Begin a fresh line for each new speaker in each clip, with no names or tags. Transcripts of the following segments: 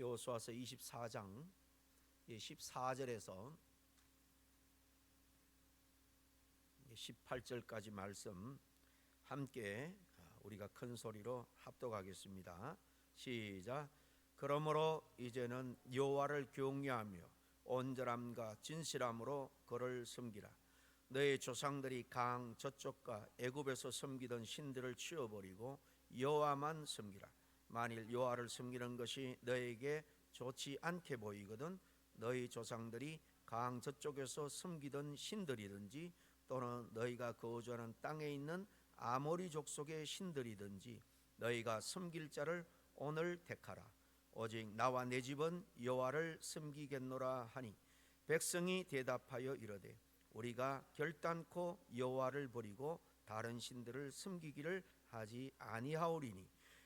여호수아서 24장 14절에서 18절까지 말씀 함께 아, 우리가 큰 소리로 합독하겠습니다. 시작. 그러므로 이제는 여호와를 경외하며 온전함과 진실함으로 그를 섬기라. 너의 조상들이 강 저쪽과 애굽에서 섬기던 신들을 치워버리고 여호와만 섬기라. 만일 여호와를 섬기는 것이 너에게 좋지 않게 보이거든 너희 조상들이 강 저쪽에서 섬기던 신들이든지 또는 너희가 거주하는 땅에 있는 아모리 족속의 신들이든지 너희가 섬길 자를 오늘 택하라. 오직 나와 내 집은 여호와를 섬기겠노라 하니 백성이 대답하여 이르되 우리가 결단코 여호와를 버리고 다른 신들을 섬기기를 하지 아니하오리니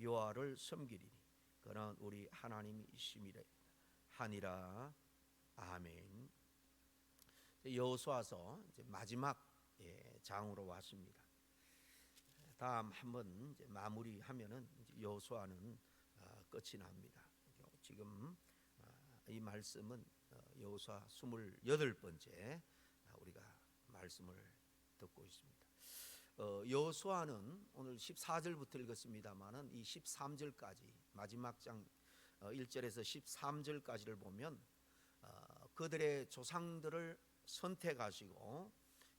여호와를 섬기리니 그는 우리 하나님이심이래 하니라 아멘 여호수아서 마지막 예, 장으로 왔습니다. 다음 한번 마무리하면은 여호수아는 아, 끝이 납니다. 지금 아, 이 말씀은 어, 여호수아 28번째 아, 우리가 말씀을 듣고 있습니다. 어, 여호수아는 오늘 14절부터 읽었습니다만은 이 13절까지 마지막 장 어, 1절에서 13절까지를 보면 어, 그들의 조상들을 선택하시고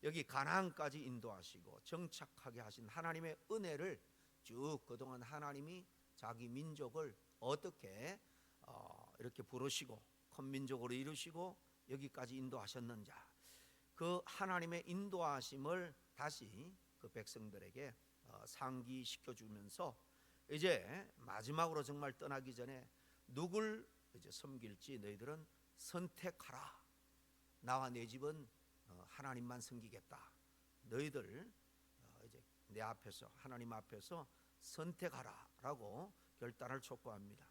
여기 가나안까지 인도하시고 정착하게 하신 하나님의 은혜를 쭉 그동안 하나님이 자기 민족을 어떻게 어, 이렇게 부르시고 큰 민족으로 이루시고 여기까지 인도하셨는지 그 하나님의 인도하심을 다시 그 백성들에게 어, 상기시켜 주면서 이제 마지막으로 정말 떠나기 전에 누굴 이제 섬길지 너희들은 선택하라. 나와 내 집은 어, 하나님만 섬기겠다. 너희들 어, 이제 내 앞에서 하나님 앞에서 선택하라라고 결단을 촉구합니다.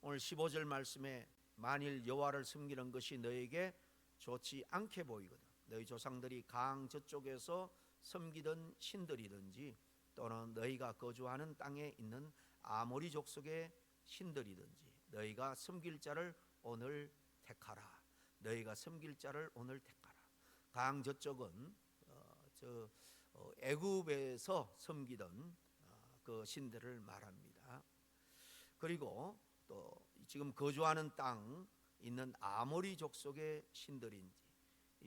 오늘 15절 말씀에 만일 여호와를 섬기는 것이 너에게 좋지 않게 보이거든. 너희 조상들이 강 저쪽에서 섬기던 신들이든지 또는 너희가 거주하는 땅에 있는 아모리 족속의 신들이든지 너희가 섬길 자를 오늘 택하라. 너희가 섬길 자를 오늘 택하라. 강 저쪽은 어, 저 어, 애굽에서 섬기던 어, 그 신들을 말합니다. 그리고 또 지금 거주하는 땅 있는 아모리 족속의 신들인지 이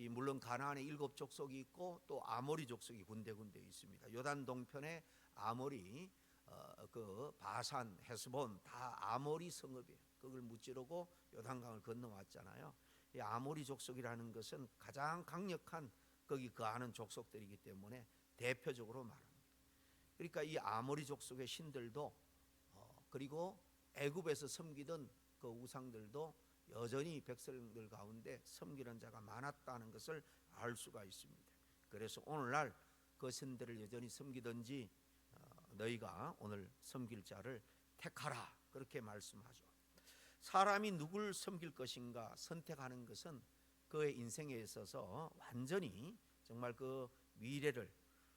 물론 가나안에 일곱 족속이 있고 또 아모리 족속이 군데군데 있습니다. 요단 동편에 아모리 어, 그 바산 헤스본 다 아모리 성읍이에요. 그걸 무찌르고 요단강을 건너왔잖아요. 이 아모리 족속이라는 것은 가장 강력한 거기 거하는 족속들이기 때문에 대표적으로 말합니다. 그러니까 이 아모리 족속의 신들도 어, 그리고 애굽에서 섬기던 그 우상들도 여전히 백성들 가운데 섬기는 자가 많았다는 것을 알 수가 있습니다. 그래서 오늘날 그 신들을 여전히 섬기든지 어, 너희가 오늘 섬길 자를 택하라 그렇게 말씀하죠. 사람이 누굴 섬길 것인가 선택하는 것은 그의 인생에 있어서 완전히 정말 그 미래를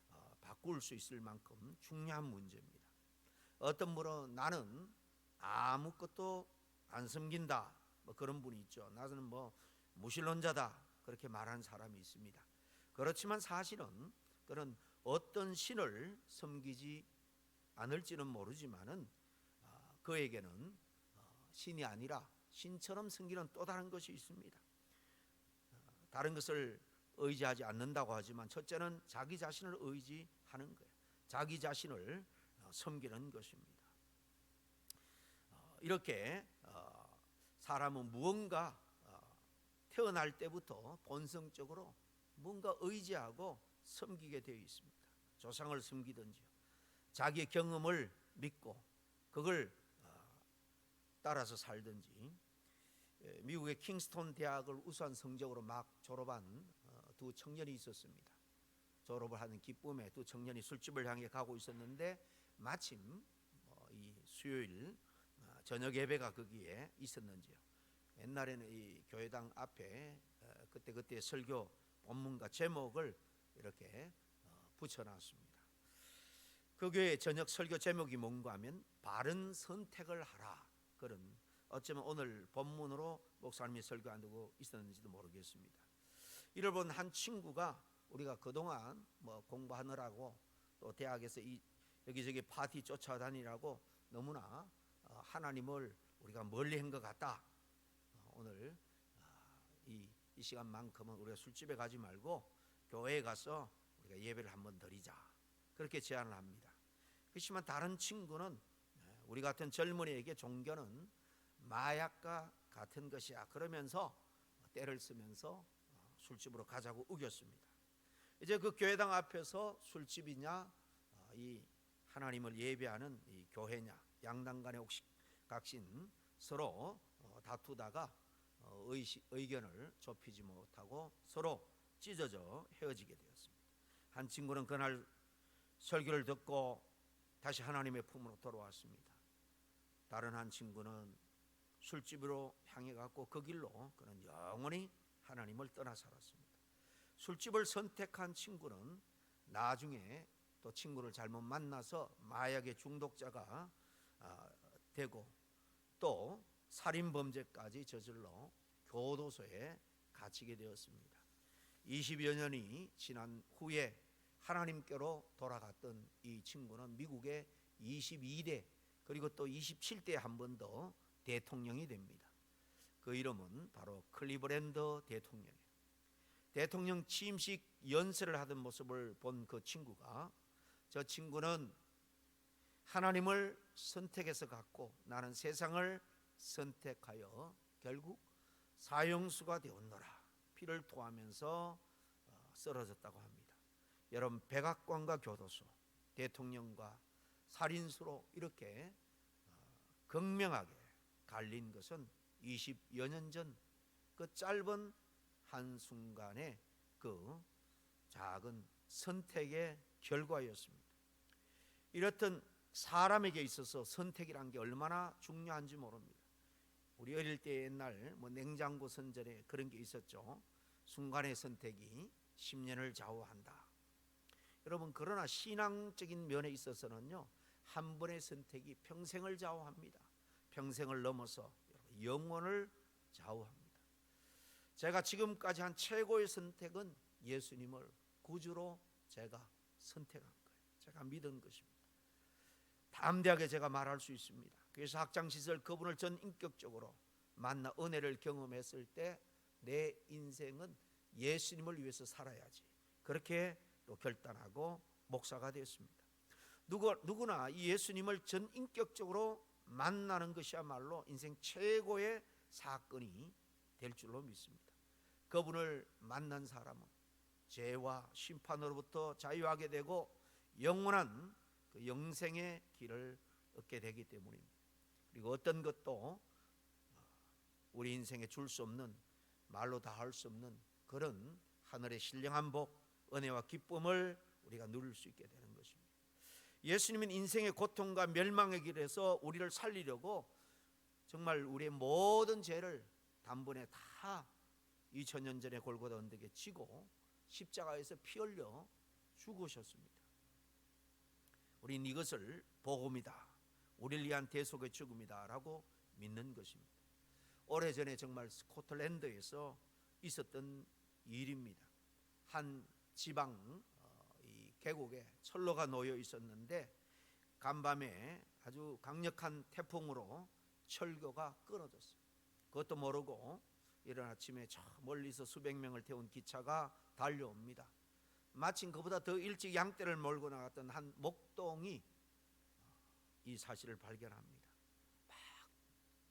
어, 바꿀 수 있을 만큼 중요한 문제입니다. 어떤 분은 나는 아무것도 안 섬긴다 뭐 그런 분이 있죠. 나는 뭐 무신론자다 그렇게 말하는 사람이 있습니다. 그렇지만 사실은 그런 어떤 신을 섬기지 않을지는 모르지만은 어, 그에게는 어, 신이 아니라 신처럼 섬기는 또 다른 것이 있습니다. 어, 다른 것을 의지하지 않는다고 하지만 첫째는 자기 자신을 의지하는 거예요. 자기 자신을 섬기는 것입니다. 이렇게 사람은 무언가 태어날 때부터 본성적으로 뭔가 의지하고 섬기게 되어 있습니다. 조상을 섬기든지요. 자기의 경험을 믿고 그걸 따라서 살든지 에, 미국의 킹스톤 대학을 우수한 성적으로 막 졸업한 어, 두 청년이 있었습니다. 졸업을 하는 기쁨에 두 청년이 술집을 향해 가고 있었는데 마침 어, 이 수요일 어, 저녁 예배가 거기에 있었는지요. 옛날에는 이 교회당 앞에 어, 그때 그때 설교 본문과 제목을 이렇게 어, 붙여놨습니다. 그 교회 저녁 설교 제목이 뭔가 하면 바른 선택을 하라 그런 어쩌면 오늘 본문으로 목사님이 설교하고 있었는지도 모르겠습니다. 이를 본 한 친구가 우리가 그동안 뭐 공부하느라고 또 대학에서 이 여기저기 파티 쫓아다니라고 너무나 어, 하나님을 우리가 멀리 한 것 같다. 어, 오늘 아, 이, 이 시간만큼은 우리가 술집에 가지 말고 교회에 가서 우리가 예배를 한번 드리자. 그렇게 제안을 합니다. 그렇지만 다른 친구는 예, 우리 같은 젊은이에게 종교는 마약과 같은 것이야. 그러면서 때를 쓰면서 어, 술집으로 가자고 우겼습니다. 이제 그 교회당 앞에서 술집이냐 어, 이 하나님을 예배하는 이 교회냐 양당 간의 혹시 각신 서로 어, 다투다가 어, 의시, 의견을 좁히지 못하고 서로 찢어져 헤어지게 되었습니다. 한 친구는 그날 설교를 듣고 다시 하나님의 품으로 돌아왔습니다. 다른 한 친구는 술집으로 향해 갔고 그 길로 그는 영원히 하나님을 떠나 살았습니다. 술집을 선택한 친구는 나중에 또 친구를 잘못 만나서 마약의 중독자가 아, 되고 또 살인 범죄까지 저질러 교도소에 갇히게 되었습니다. 20여 년이 지난 후에 하나님께로 돌아갔던 이 친구는 미국의 22대 그리고 또 27대 한번 더 대통령이 됩니다. 그 이름은 바로 클리브랜드 대통령이에요. 대통령 취임식 연설을 하던 모습을 본 그 친구가 저 친구는 하나님을 선택해서 갖고 나는 세상을 선택하여 결국 사형수가 되었노라 피를 토하면서 어, 쓰러졌다고 합니다. 여러분 백악관과 교도소, 대통령과 살인수로 이렇게 어, 극명하게 갈린 것은 20여 년 전 그 짧은 한 순간의 그 작은 선택의 결과였습니다. 이렇듯 사람에게 있어서 선택이란 게 얼마나 중요한지 모릅니다. 우리 어릴 때 옛날 뭐 냉장고 선전에 그런 게 있었죠. 순간의 선택이 10년을 좌우한다. 여러분 그러나 신앙적인 면에 있어서는요 한 번의 선택이 평생을 좌우합니다. 평생을 넘어서 영혼을 좌우합니다. 제가 지금까지 한 최고의 선택은 예수님을 구주로 제가 선택한 거예요. 제가 믿은 것입니다. 담대하게 제가 말할 수 있습니다. 그래서 학창 시절 그분을 전 인격적으로 만나 은혜를 경험했을 때 내 인생은 예수님을 위해서 살아야지. 그렇게 또 결단하고 목사가 되었습니다. 누구 누구나 이 예수님을 전 인격적으로 만나는 것이야말로 인생 최고의 사건이 될 줄로 믿습니다. 그분을 만난 사람은 죄와 심판으로부터 자유하게 되고 영원한 그 영생의 길을 얻게 되기 때문입니다. 그리고 어떤 것도 우리 인생에 줄 수 없는 말로 다 할 수 없는 그런 하늘의 신령한 복, 은혜와 기쁨을 우리가 누릴 수 있게 되는 것입니다. 예수님은 인생의 고통과 멸망의 길에서 우리를 살리려고 정말 우리의 모든 죄를 단번에 다 2000년 전에 골고다 언덕에 지고 십자가에서 피 흘려 죽으셨습니다. 우리는 이것을 복음이다. 우리를 위한 대속의 죽음이다라고 믿는 것입니다. 오래전에 정말 스코틀랜드에서 있었던 일입니다. 한 지방 어, 이 계곡에 철로가 놓여 있었는데 간밤에 아주 강력한 태풍으로 철교가 끊어졌어요. 그것도 모르고 이른 아침에 저 멀리서 수백 명을 태운 기차가 달려옵니다. 마침 그보다 더 일찍 양떼를 몰고 나갔던 한 목동이 이 사실을 발견합니다. 막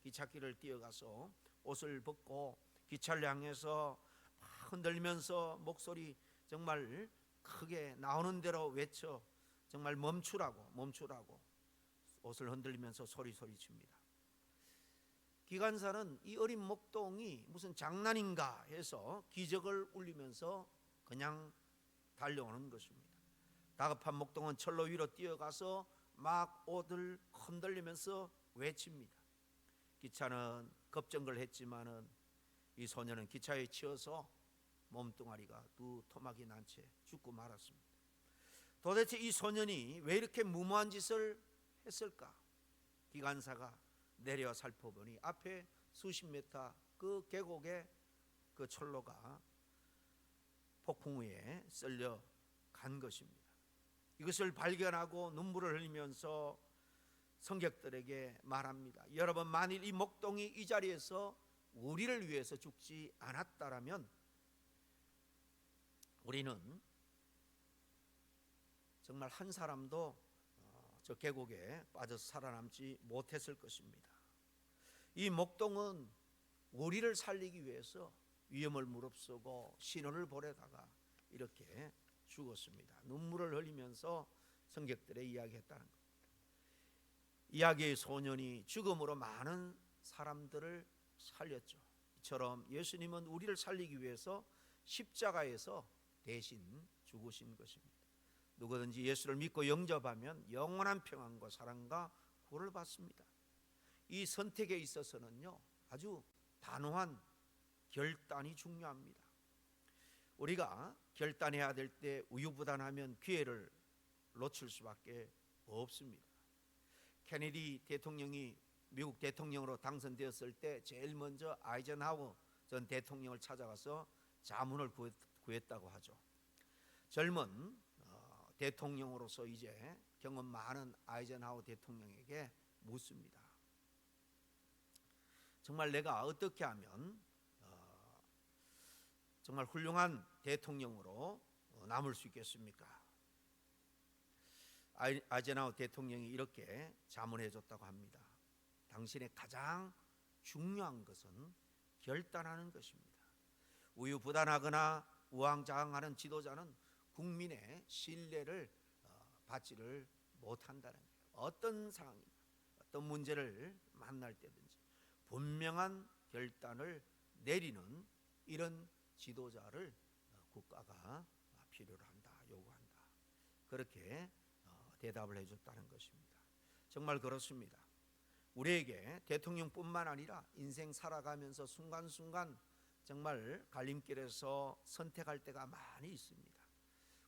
기찻길을 뛰어가서 옷을 벗고 기차를 향해서 막 흔들면서 목소리 정말 크게 나오는 대로 외쳐 정말 멈추라고 멈추라고 옷을 흔들면서 소리 소리 칩니다. 기관사는 이 어린 목동이 무슨 장난인가 해서 기적을 울리면서 그냥 달려오는 것입니다. 다급한 목동은 철로 위로 뛰어가서 막 옷을 흔들리면서 외칩니다. 기차는 급정거를 했지만은 이 소녀는 기차에 치여서 몸뚱아리가 두 토막이 난 채 죽고 말았습니다. 도대체 이 소년이 왜 이렇게 무모한 짓을 했을까? 기관사가 내려 살펴보니 앞에 수십 미터 그 계곡에 그 철로가 폭풍 우에 쓸려 간 것입니다. 이것을 발견하고 눈물을 흘리면서 성객들에게 말합니다. 여러분 만일 이 목동이 이 자리에서 우리를 위해서 죽지 않았다라면 우리는 정말 한 사람도 어, 저 계곡에 빠져서 살아남지 못했을 것입니다. 이 목동은 우리를 살리기 위해서 위험을 무릅쓰고 신호를 보내다가 이렇게 죽었습니다. 눈물을 흘리면서 성객들의 이야기했다는 겁니다. 이야기의 소년이 죽음으로 많은 사람들을 살렸죠. 이처럼 예수님은 우리를 살리기 위해서 십자가에서 대신 죽으신 것입니다. 누구든지 예수를 믿고 영접하면 영원한 평안과 사랑과 구원을 받습니다. 이 선택에 있어서는요 아주 단호한 결단이 중요합니다. 우리가 결단해야 될 때 우유부단하면 기회를 놓칠 수밖에 없습니다. 케네디 대통령이 미국 대통령으로 당선되었을 때 제일 먼저 아이젠하워 전 대통령을 찾아가서 자문을 구했다고 하죠. 젊은 어, 대통령으로서 이제 경험 많은 아이젠하워 대통령에게 묻습니다. 정말 내가 어떻게 하면 어, 정말 훌륭한 대통령으로 어, 남을 수 있겠습니까? 아이젠하워 대통령이 이렇게 자문해 줬다고 합니다. 당신의 가장 중요한 것은 결단하는 것입니다. 우유부단하거나 우왕좌왕하는 지도자는 국민의 신뢰를 어, 받지를 못한다는 거예요. 어떤 상황이 어떤 문제를 만날 때든지 분명한 결단을 내리는 이런 지도자를 어, 국가가 필요로 한다, 요구한다. 그렇게 어, 대답을 해줬다는 것입니다. 정말 그렇습니다. 우리에게 대통령뿐만 아니라 인생 살아가면서 순간순간 정말 갈림길에서 선택할 때가 많이 있습니다.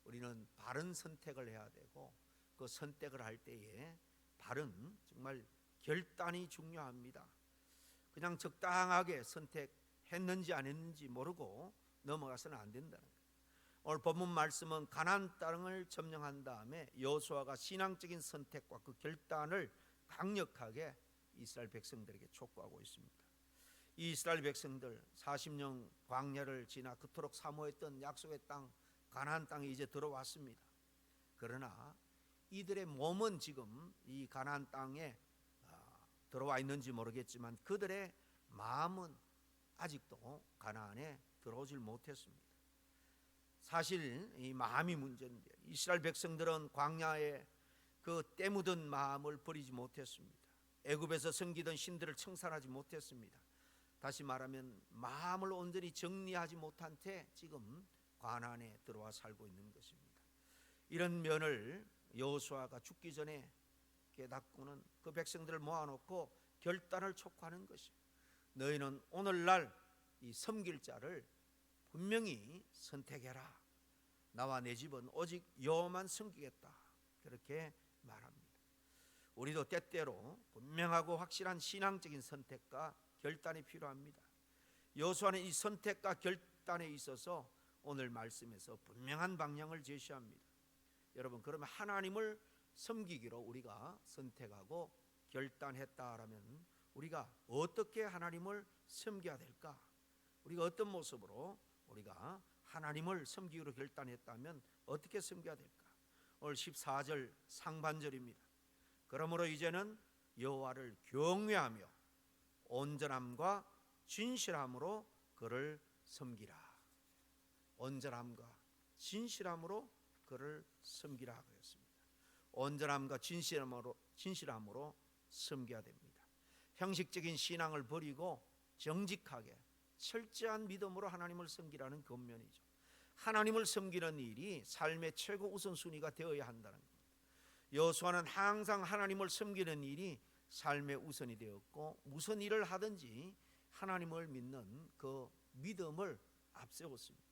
우리는 바른 선택을 해야 되고 그 선택을 할 때에 바른 정말 결단이 중요합니다. 그냥 적당하게 선택 했는지 안 했는지 모르고 넘어가서는 안 된다는 거예요. 오늘 본문 말씀은 가나안 땅을 점령한 다음에 여호수아가 신앙적인 선택과 그 결단을 강력하게 이스라엘 백성들에게 촉구하고 있습니다. 이 이스라엘 백성들 40년 광야를 지나 그토록 사모했던 약속의 땅 가나안 땅에 이제 들어왔습니다. 그러나 이들의 몸은 지금 이 가나안 땅에 아, 들어와 있는지 모르겠지만 그들의 마음은 아직도 가나안에 들어오질 못했습니다. 사실 이 마음이 문제인데 이스라엘 백성들은 광야에 그 때묻은 마음을 버리지 못했습니다. 애굽에서 섬기던 신들을 청산하지 못했습니다. 다시 말하면 마음을 온전히 정리하지 못한 채 지금 관안에 들어와 살고 있는 것입니다. 이런 면을 여호수아가 죽기 전에 깨닫고는 그 백성들을 모아놓고 결단을 촉구하는 것입니다. 너희는 오늘날 이 섬길 자를 분명히 선택해라. 나와 내 집은 오직 여호만 섬기겠다. 그렇게 말합니다. 우리도 때때로 분명하고 확실한 신앙적인 선택과 결단이 필요합니다. 여호수아는 이 선택과 결단에 있어서 오늘 말씀에서 분명한 방향을 제시합니다. 여러분 그러면 하나님을 섬기기로 우리가 선택하고 결단했다라면 우리가 어떻게 하나님을 섬겨야 될까? 우리가 어떤 모습으로 우리가 하나님을 섬기기로 결단했다면 어떻게 섬겨야 될까? 오늘 14절 상반절입니다. 그러므로 이제는 여호와를 경외하며 온전함과 진실함으로 그를 섬기라. 온전함과 진실함으로 그를 섬기라 그랬습니다. 온전함과 진실함으로 진실함으로 섬겨야 됩니다. 형식적인 신앙을 버리고 정직하게 철저한 믿음으로 하나님을 섬기라는 권면이죠. 하나님을 섬기는 일이 삶의 최고 우선순위가 되어야 한다는 겁니다. 여호수아는 항상 하나님을 섬기는 일이 삶의 우선이 되었고 무슨 일을 하든지 하나님을 믿는 그 믿음을 앞세웠습니다.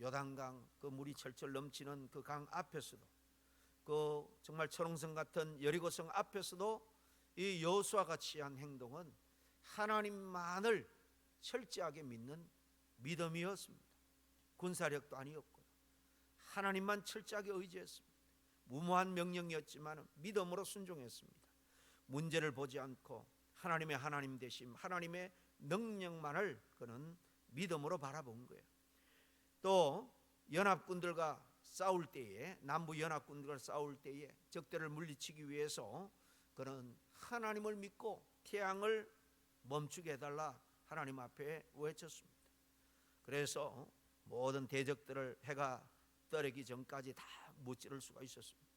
요단강 그 물이 철철 넘치는 그 강 앞에서도 그 정말 철옹성 같은 여리고성 앞에서도 이 여호수아가 취한 행동은 하나님만을 철저하게 믿는 믿음이었습니다. 군사력도 아니었고 하나님만 철저하게 의지했습니다. 무모한 명령이었지만 믿음으로 순종했습니다. 문제를 보지 않고 하나님의 하나님 되심, 하나님의 능력만을 그는 믿음으로 바라본 거예요. 또 연합군들과 싸울 때에 남부 연합군들과 싸울 때에 적대를 물리치기 위해서 그는 하나님을 믿고 태양을 멈추게 해달라 하나님 앞에 외쳤습니다. 그래서 모든 대적들을 해가 떠내기 전까지 다 무찌를 수가 있었습니다.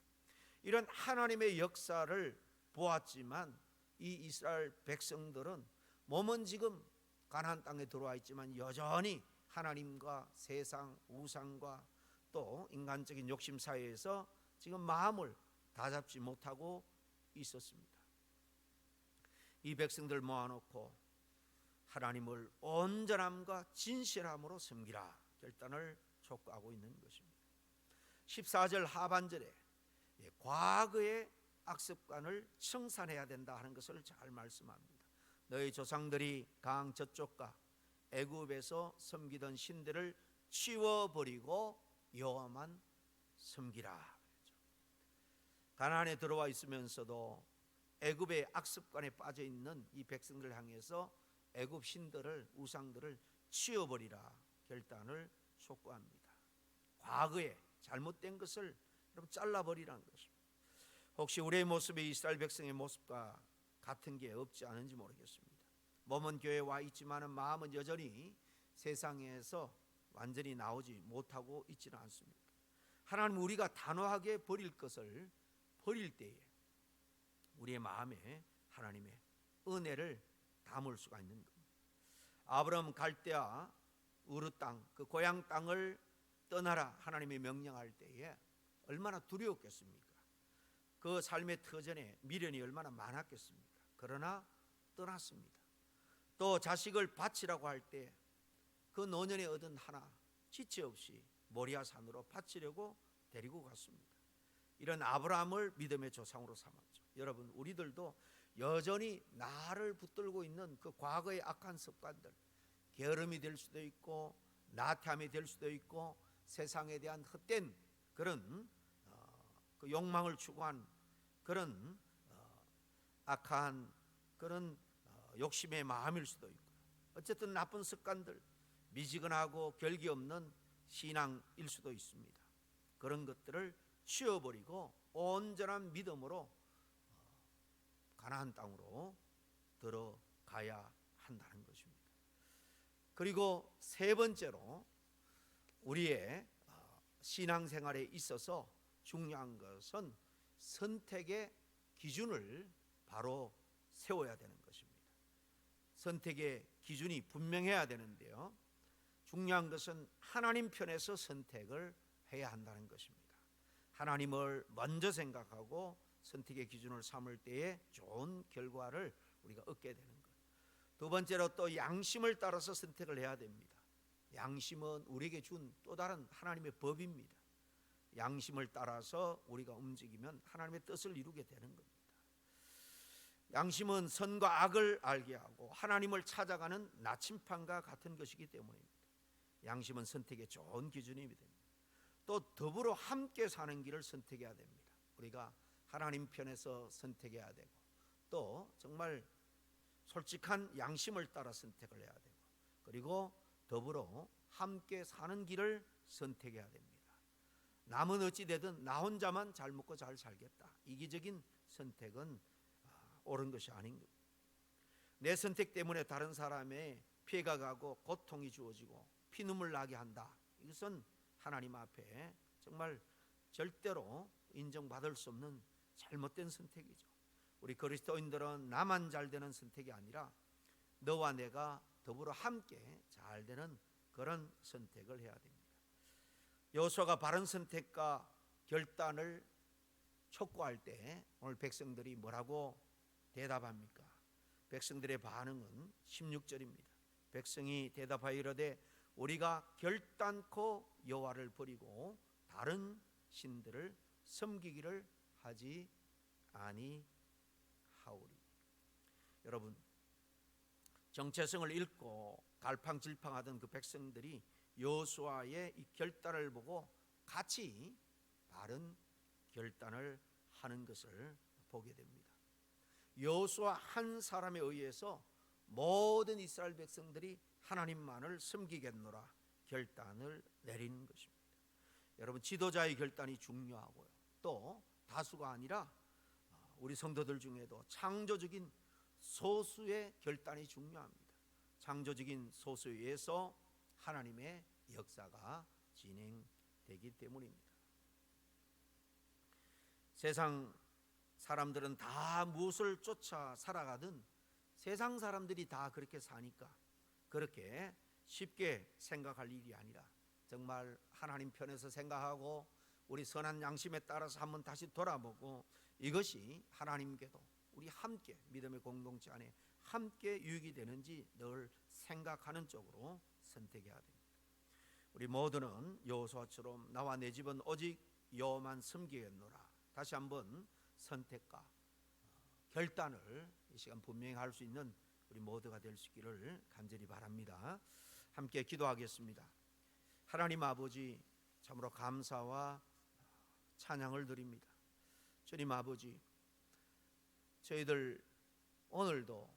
이런 하나님의 역사를 보았지만 이 이스라엘 백성들은 몸은 지금 가나안 땅에 들어와 있지만 여전히 하나님과 세상 우상과 또 인간적인 욕심 사이에서 지금 마음을 다잡지 못하고 있었습니다. 이 백성들 모아놓고 하나님을 온전함과 진실함으로 섬기라 결단을 촉구하고 있는 것입니다. 14절 하반절에 예, 과거의 악습관을 청산해야 된다 하는 것을 잘 말씀합니다. 너희 조상들이 강 저쪽과 애굽에서 섬기던 신들을 치워버리고 여호와만 섬기라. 가나안에 들어와 있으면서도 애굽의 악습관에 빠져 있는 이 백성들 향해서 애굽 신들을 우상들을 치워버리라 결단을 촉구합니다. 과거에 잘못된 것을 여러분 잘라버리라는 것입니다. 혹시 우리의 모습이 이스라엘 백성의 모습과 같은 게 없지 않은지 모르겠습니다. 몸은 교회에 와 있지만은 마음은 여전히 세상에서 완전히 나오지 못하고 있지는 않습니다. 하나님 우리가 단호하게 버릴 것을 버릴 때에 우리의 마음에 하나님의 은혜를 담을 수가 있는 겁니다. 아브라함 갈대아 우르 땅, 그 고향 땅을 떠나라 하나님이 명령할 때에 얼마나 두려웠겠습니까? 그 삶의 터전에 미련이 얼마나 많았겠습니까? 그러나 떠났습니다. 또 자식을 바치라고 할 때 그 노년에 얻은 하나 지체 없이 모리아 산으로 바치려고 데리고 갔습니다. 이런 아브라함을 믿음의 조상으로 삼았죠. 여러분 우리들도 여전히 나를 붙들고 있는 그 과거의 악한 습관들 게으름이 될 수도 있고 나태함이 될 수도 있고 세상에 대한 헛된 그런 어, 그 욕망을 추구한 그런 어, 악한 그런 어, 욕심의 마음일 수도 있고 어쨌든 나쁜 습관들 미지근하고 결기 없는 신앙일 수도 있습니다. 그런 것들을 치워버리고 온전한 믿음으로 어, 가나안 땅으로 들어가야 한다는 것입니다. 그리고 세 번째로 우리의 어, 신앙생활에 있어서 중요한 것은 선택의 기준을 바로 세워야 되는 것입니다. 선택의 기준이 분명해야 되는데요. 중요한 것은 하나님 편에서 선택을 해야 한다는 것입니다. 하나님을 먼저 생각하고 선택의 기준을 삼을 때에 좋은 결과를 우리가 얻게 되는 것. 두 번째로 또 양심을 따라서 선택을 해야 됩니다. 양심은 우리에게 준 또 다른 하나님의 법입니다. 양심을 따라서 우리가 움직이면 하나님의 뜻을 이루게 되는 겁니다. 양심은 선과 악을 알게 하고 하나님을 찾아가는 나침판과 같은 것이기 때문입니다. 양심은 선택의 좋은 기준이 됩니다. 또 더불어 함께 사는 길을 선택해야 됩니다. 우리가 하나님 편에서 선택해야 되고 또 정말 솔직한 양심을 따라 선택을 해야 되고 그리고 더불어 함께 사는 길을 선택해야 됩니다. 남은 어찌 되든 나 혼자만 잘 먹고 잘 살겠다. 이기적인 선택은 아, 옳은 것이 아닌 겁니다. 내 선택 때문에 다른 사람의 피해가 가고 고통이 주어지고 피눈물 나게 한다. 이것은 하나님 앞에 정말 절대로 인정받을 수 없는 잘못된 선택이죠. 우리 그리스도인들은 나만 잘 되는 선택이 아니라 너와 내가 더불어 함께 잘 되는 그런 선택을 해야 됩니다. 여호수아가 바른 선택과 결단을 촉구할 때 오늘 백성들이 뭐라고 대답합니까? 백성들의 반응은 16절입니다. 백성이 대답하여 이르되 우리가 결단코 여호와를 버리고 다른 신들을 섬기기를 하지 아니하오리. 여러분 정체성을 잃고 갈팡질팡하던 그 백성들이 여호수아의 이 결단을 보고 같이 바른 결단을 하는 것을 보게 됩니다. 여호수아 한 사람에 의해서 모든 이스라엘 백성들이 하나님만을 섬기겠노라 결단을 내리는 것입니다. 여러분 지도자의 결단이 중요하고요. 또 다수가 아니라 우리 성도들 중에도 창조적인 소수의 결단이 중요합니다. 창조적인 소수에 의해서 하나님의 역사가 진행되기 때문입니다. 세상 사람들은 다 무엇을 쫓아 살아가든 세상 사람들이 다 그렇게 사니까 그렇게 쉽게 생각할 일이 아니라 정말 하나님 편에서 생각하고 우리 선한 양심에 따라서 한번 다시 돌아보고 이것이 하나님께도 우리 함께 믿음의 공동체 안에 함께 유익이 되는지 늘 생각하는 쪽으로 선택해야 됩니다. 우리 모두는 여호수아처럼 나와 내 집은 오직 여호만 섬기겠노라. 다시 한번 선택과 어, 결단을 이 시간 분명히 할 수 있는 우리 모두가 될 수 있기를 간절히 바랍니다. 함께 기도하겠습니다. 하나님 아버지 참으로 감사와 찬양을 드립니다. 주님 아버지 저희들 오늘도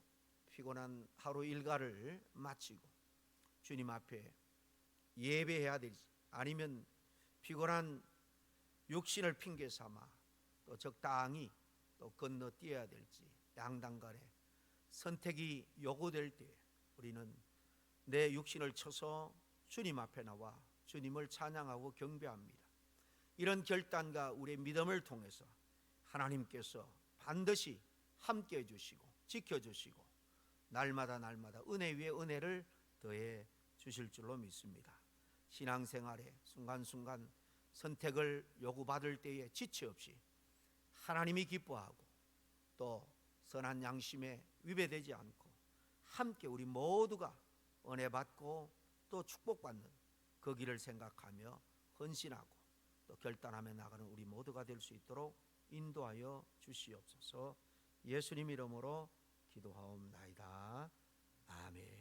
피곤한 하루 일과를 마치고 주님 앞에 예배해야 될지 아니면 피곤한 육신을 핑계 삼아 또 적당히 또 건너뛰어야 될지 양당 간에 선택이 요구될 때 우리는 내 육신을 쳐서 주님 앞에 나와 주님을 찬양하고 경배합니다. 이런 결단과 우리의 믿음을 통해서 하나님께서 반드시 함께 해 주시고 지켜 주시고 날마다 날마다 은혜 위에 은혜를 더해 주실 줄로 믿습니다. 신앙생활에 순간순간 선택을 요구받을 때에 지체 없이 하나님이 기뻐하고 또 선한 양심에 위배되지 않고 함께 우리 모두가 은혜 받고 또 축복받는 그 길을 생각하며 헌신하고 또 결단하며 나가는 우리 모두가 될 수 있도록 인도하여 주시옵소서. 예수님 이름으로 기도하옵나이다. 아멘.